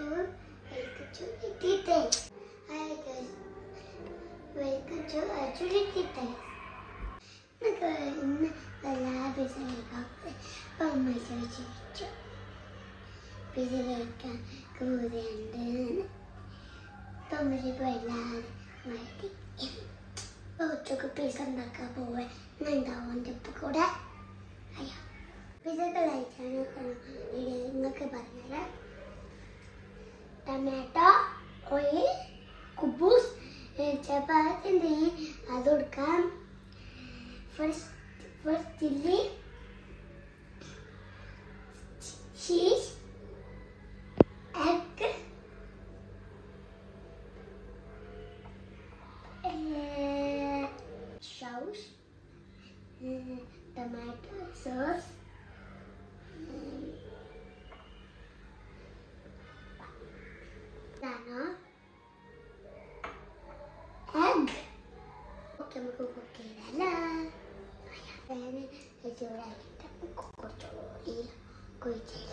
to welcome to ഉച്ചയ്ക്ക് pizza ഉണ്ടാക്കാൻ പോവേ ഉണ്ടാവും എന്റെ ഉപ്പ കൂടെ? അയ്യോ നിങ്ങൾക്ക് പറഞ്ഞുതരാം. ടൊമാറ്റോ ഓയിൽ കുബൂസ് ചപ്പാത്തിന്റെ അത് കൊടുക്കാം. First first chilli cheese egg sauce tomato sauce okay നമുക്ക് കുക്ക് ചെയ്തല്ലോ ചൂടാക്കിയിട്ട് നമുക്ക് കുറച്ചുകൂടി കുഴിച്ചില്ല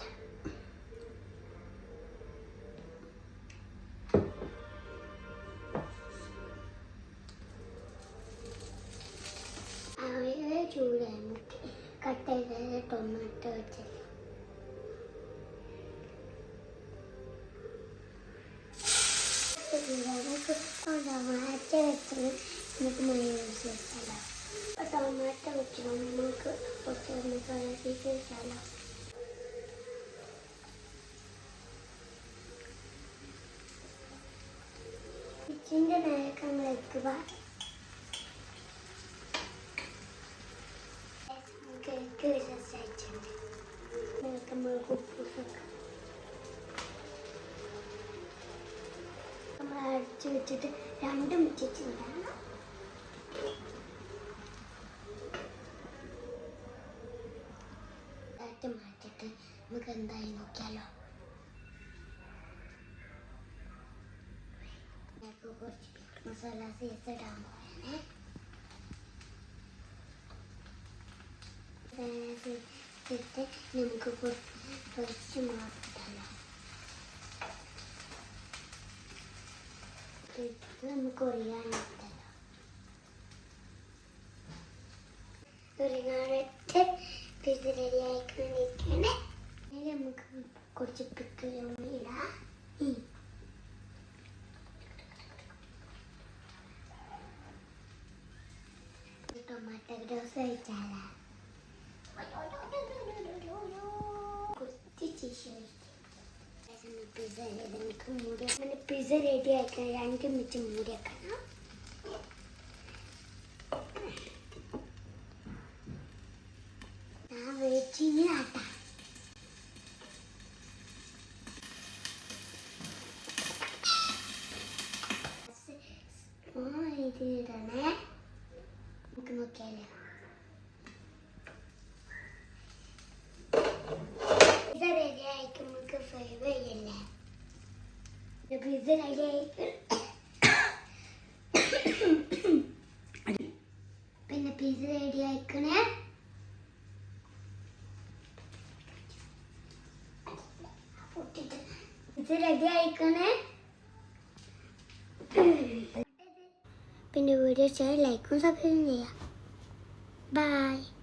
അവയെ ചൂടായി നമുക്ക് കട്ട് ചെയ്ത ടൊമാറ്റോ വെച്ചല്ലോ നമുക്ക് ടൊമാറ്റോ വെച്ചത് നമുക്ക് മയോണൈസ് വെച്ചാലോ ടൊമാറ്റോ വെച്ച് നമുക്ക് കുറച്ച് മസാലയ്ക്ക് വെച്ചാലോ. കിച്ചന്റെ നേരൊക്കെ നമ്മൾ വെക്കുക നമുക്ക് എഗ് വിശ്വസിച്ചിട്ടുണ്ട് നമുക്ക് നമ്മൾ നമ്മൾ അടിച്ചു വെച്ചിട്ട് രണ്ടും വെച്ചിട്ടുണ്ടാകും നമുക്ക് എന്തായി നോക്കിയാലോ കുറച്ച് മസാല സീസ് ഇടാൻ പോയാണേ ഇട്ട് നമുക്ക് കുറച്ച് മാറ്റിട്ടാലോ ഇത് നമുക്ക് ഒറിയാനിട്ടല്ലോ ഒറിയാനിട്ട് പിസ്സ റെഡി ആയിക്കൊണ്ടിരിക്കണേ ഇനി നമുക്ക് കുറച്ച് പിക്കലും ഇടാം. ടൊമാറ്റോ ഗ്രോസ് കഴിച്ചാലേ? കുറച്ച് ചീസ് പിസ്സ പിസ്സ റെഡി ആക്കാൻ രണ്ട് മിനിറ്റ് മൂടി വെക്കണം ഇത് ഇടണേ നമുക്ക് നോക്കിയാലോ? പിസ്സ റെഡി ആയിരിക്കും നമുക്ക് ഫൈവ് ചെയ്യല്ലേ? പിസ്സ റെഡി ആയിരിക്കും പിന്നെ പിസ റെഡി ആയിക്കണേ പിസ്സ റെഡി ആയിക്കണേ. Video sẽ lại böyle şeyler konuşabilir miyim? Bye.